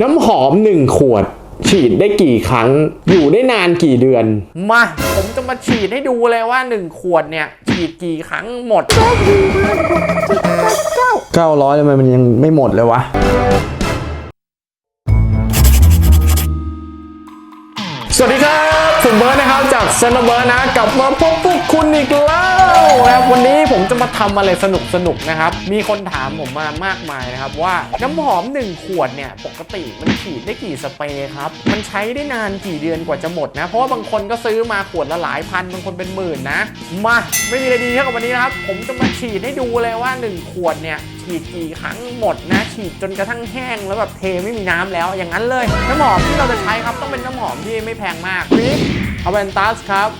น้ำหอม 1 ขวด ฉีดได้กี่ครั้ง อยู่ได้นานกี่เดือน มา ผมจะมาฉีดให้ดูเลยว่า 1 ขวดเนี่ย ฉีดกี่ครั้งหมด 900ทำไมมันยังไม่หมดเลยวะ สวัสดีครับ ผมเบิร์ดนะครับ จากเซนเบิร์ดนะ กลับมาพบพวกคุณอีกแล้ว นะครับวันนี้ผมจะมาทำอะไรสนุกสนุกๆนะครับ มีคนถามผมมามากมายนะครับว่าน้ำหอม 1 ขวดเนี่ยปกติมันฉีดได้กี่สเปรย์ครับ มันใช้ได้นานกี่เดือนกว่าจะหมดนะ เพราะว่าบางคนก็ซื้อมาขวดละหลายพันบางคนเป็นหมื่นนะ มาไม่มีอะไรดีเท่ากับวันนี้นะครับ ผมจะมาฉีดให้ดูเลยว่า 1 ขวดเนี่ยฉีดกี่ครั้งหมดนะฉีดจนกระทั่งแห้งแล้วแบบเทไม่มีน้ำแล้วอย่างนั้นเลย น้ำหอมที่เราจะใช้ครับต้องเป็นน้ำหอมที่ไม่แพงมากฟิกอเวนตัสครับ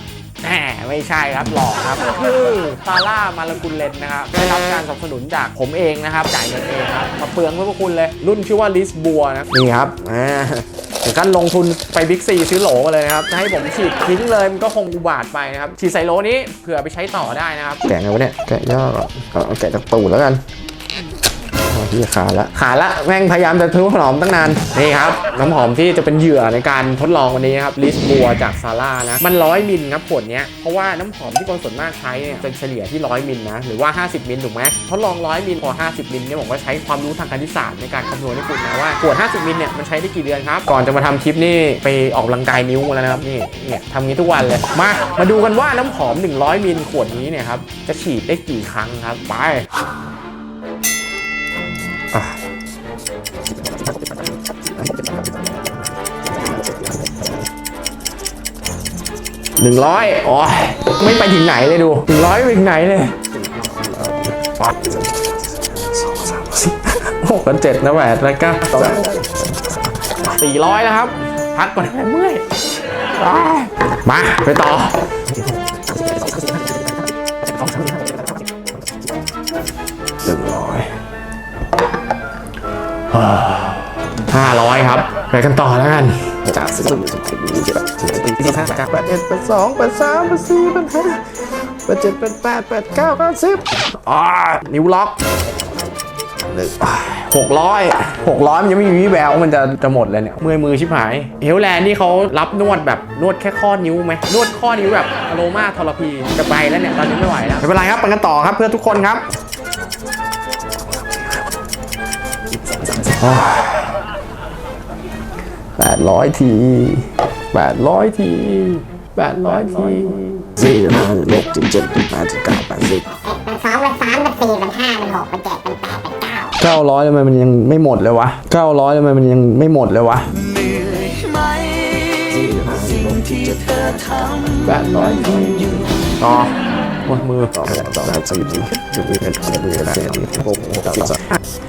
แหมไม่ใช่ครับหลอกครับ คือซาร่ามาลกุลเลนนะครับได้รับการสนับสนุนจากผมเองนะครับ จ่ายเงินเองครับ มาเปลืองเพื่อพวกคุณเลย รุ่นชื่อว่าลิสบัวนะนี่ครับอ่าถึงขั้นลงทุนไปบิ๊กซีซื้อโหลมาเลยนะครับจะให้ผมฉีดทิ้งเลยมันก็คงอุบาทไปนะครับฉีดใส่โหลนี้เผื่อไปใช้ต่อได้นะครับ แกะไงวะเนี่ยแกะยากอะเอาแกะจากตูดแล้วกัน ที่ขาละขาละแม่งพยายามจะทุบหอมตั้งนานนี่ครับน้ำหอมที่จะเป็นเหยื่อในการทดลองวันนี้ครับลิสบัวจากซาร่านะมันร้อยมิลครับขวดเนี้ยเพราะว่าน้ำหอมที่คนส่วนมากใช้เนี่ยจะเฉลี่ยที่ร้อยมิลนะหรือว่า 50 มิลถูกไหมทดลองร้อยมิลพอ50 มิลเนี่ยผมก็ใช้ความรู้ทางคณิตศาสตร์ในการคำนวณให้คุณนะว่าขวด 50 มิลเนี่ยมันใช้ได้กี่เดือนครับก่อนจะมาทำคลิปนี่ไปออกกำลังกายนิ้วมาแล้วนะครับนี่เนี่ยทำงี้ทุกวันเลยมามาดูกันว่าน้ำหอม 100 มิลขวดนี้เนี่ยครับจะฉีดได้กี่ครั้งครับไป หนึ่งร้อยโอ้ยไม่ไปถึงไหนเลยดูหนึ่งร้อยไปถึงไหนเลยหกกับเจ็ดนะแหวนแล้วก็สี่ร้อยนะครับ พักก่อนเมื่อยมาไปต่อหนึ่งร้อย ห้าร้อยครับ ไปกันต่อแล้วกันจากสิบสี่สิบสี่สิบเจ็ดสิบแปดสิบห้าจากแปดเอ็ดแปดสองแปดสามแปดสี่แปดห้าแปดเจ็ดแปดแปดแปดเก้าเก้าสิบอ่านิ้วล็อกหนึ่งหกร้อยหกร้อยมันยังไม่มีวี่แววว่ามันจะจะหมดเลยเนี่ยเมื่อยมือชิบหายเฮลแลนด์นี่เขารับนวดแบบนวดแค่ข้อนิ้วไหมนวดข้อนิ้วแบบอโรมาทอราพีจะไปแล้วเนี่ยตอนนี้ไม่ไหวแล้วไม่เป็นไรครับไปกันต่อครับเพื่อทุกคนครับ แปดร้อยทีแปดร้อยทีแปดร้อยทีสี่ห้าหกเจ็ดเจ็ดแปดเก้าแปดสิบมันสองมันสามมันสี่มันห้ามันหกมันเจ็ดมันแปดมันเก้าเก้าร้อยทำไมมันยังไม่หมดเลยวะเก้าร้อยทำไมมันยังไม่หมดเลยวะแปดร้อยทีต่อหมดมือสองสองสามสี่สี่สิบเอ็ดสิบสองสิบสามสิบสี่หกสิบเจ็ดสิบ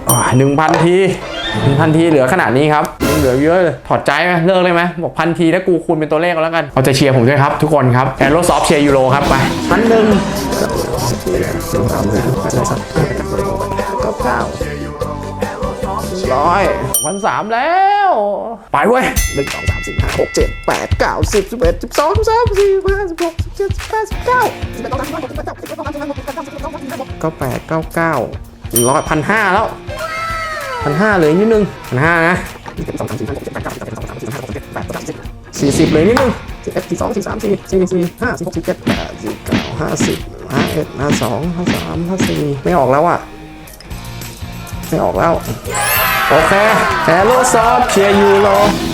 แปดหนึ่งพันทีหนึ่ง พันทีเหลือขนาดนี้ครับยังเหลือเยอะเลยถอดใจไหมเลิกเลยไหมบอกพันทีถ้ากูคูณเป็นตัวเลขก็แล้วกันเอาใจเชียร์ผมด้วยครับทุกคนครับแอโรซอฟเชียร์ยูโรครับไปพันหนึ่งสองสามสี่แปดสามเก้าเก้าร้อยพันสามแล้ว ไปเว้ยหนึ่งสองสามสี่ห้าหกเจ็ดแปดเก้าสิบสิบเอ็ดสิบสองสิบสามสิบสี่สิบห้าสิบหกสิบเจ็ดสิบแปดสิบเก้าสิบเอ็ดสิบสองสิบสามสิบสี่สิบห้าสิบหกสิบเจ็ดสิบแปดสิบเก้าเก้าแปดเก้าเก้าร้อยพันห้าแล้ว พันห้าเลืออีกนิดนึงพันห้านะสองสามสี่ห้าหกเจ็ดแปดเก้าสิบเอ็ดสองสามสี่ห้าหกเจ็ดแปดเก้าสิบสี่สิบเลืออีกนิดนึงสิบเอ็ดสิบสองสิบสามสิบสี่สี่ห้าสิบหกสิบเจ็ดแปดสิบเก้าห้าสิบห้าเอ็ดห้าสองห้าสามห้าสี่ไม่ออกแล้วอะ ไม่ออกแล้ว โอเคแอโรซอฟเชียร์ยูโร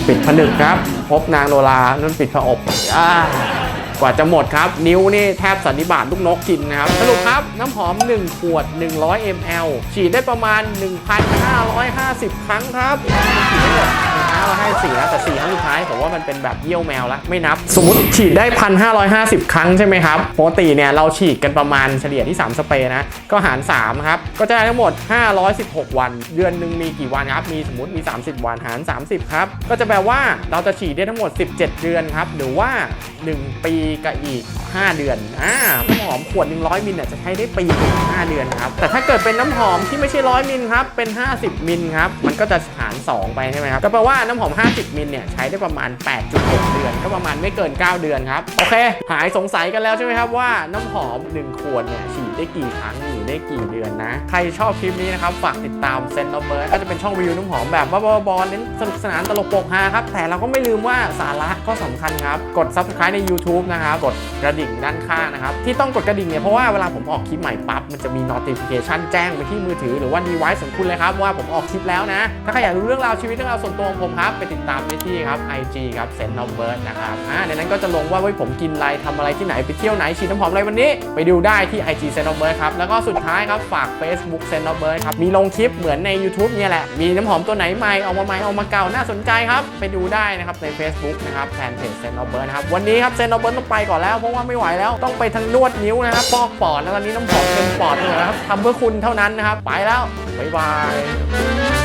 ปิดผนึกครับ พบนางโนรานั่นปิดผอบอ่า กว่าจะหมดครับ นิ้วนี่แทบสันนิบาตลูกนกกินนะครับ สรุปครับน้ำหอม 1 ขวด 100 ml ฉีดได้ประมาณ 1,550 ครั้งครับ 1,554นะแต่4ครั้งสุดท้ายผมว่ามันเป็นแบบเยี่ยวแมวละไม่นับ สมมติฉีดได้1,550ครั้งใช่ไหมครับปกติเนี่ยเราฉีดกันประมาณเฉลี่ยที่ 3 สเปรย์นะ ก็หาร3ครับก็จะได้ทั้งหมด 516 วัน เดือนหนึ่งมีกี่วันครับ มีสมมติมี 30 วันหาร 30 ครับ ก็จะแปลว่าเราจะฉีดได้ทั้งหมด 17 เดือนครับ หรือว่า 1 ปีกับอีก 5 เดือนอ่าน้ำหอมขวด 100 มิลเนี่ยจะใช้ได้ปีถึง5เดือนครับ แต่ถ้าเกิดเป็นน้ำหอมที่ไม่ใช่ 100 มิลครับ เป็น 50 มิลครับ มันก็จะหาร 2 ไปใช่ไหมครับ ก็แปลว่าน้ำหอม 50 มิลเนี่ยใช้ได้ประมาณ 8.6 เดือน ก็ประมาณไม่เกิน 9 เดือนครับ โอเค หายสงสัยกันแล้วใช่ไหมครับว่าน้ำหอม 1 ขวดเนี่ยฉีด ได้กี่ครั้งอยู่ได้กี่เดือนนะ ใครชอบคลิปนี้นะครับฝากติดตามเซนต์เบิร์ดก็จะเป็นช่องรีวิวน้ำหอมแบบบ้าบอๆเน้นสนุกสนานตลกโปกฮาครับ แต่เราก็ไม่ลืมว่าสาระก็สำคัญครับ กด subscribe ใน YouTube นะครับ กดกระดิ่งด้านข้างนะครับ ที่ต้องกดกระดิ่งเนี่ยเพราะว่าเวลาผมออกคลิปใหม่ปั๊บมันจะมี notification แจ้งไปที่มือถือหรือว่า device ของคุณเลยครับว่าผมออกคลิปแล้วนะ ถ้าใครอยากรู้เรื่องราวชีวิตเรื่องราวส่วนตัวของผมครับไปติดตามได้ที่ครับ IG ครับ s e n t of Bird นะครับอ่าในนั้นก็จะลงว่าเฮ้ยผมกินอะไรทำอะไรที่ไหนไปเที่ยวไหนฉีดน้ำหอมอะไรวันนี้ ไปดูได้ที่ IG s e n t of Bird ครับ แล้วก็สุดท้ายครับฝาก Facebook s e n t of Bird ครับ มีลงคลิปเหมือนใน YouTube เนี่ยแหละ มีน้ำหอมตัวไหนใหม่ออกมาใหม่ออกมาเก่าน่าสนใจครับ ไปดูได้นะครับใน Facebook นะครับแฟนเพจ s e n t of Bird นะครับ วันนี้ครับ s e n t of Bird ต้องไปก่อนแล้ว เพราะว่าไม่ไหวแล้วต้องไปทั้งนวดนิ้วนะครับปอกปอดแล้วตอนนี้น้ำหอมเต็มปอดเลยนะครับทำเพื่อคุณเท่านั้นนะครับไปแล้วบ๊ายบาย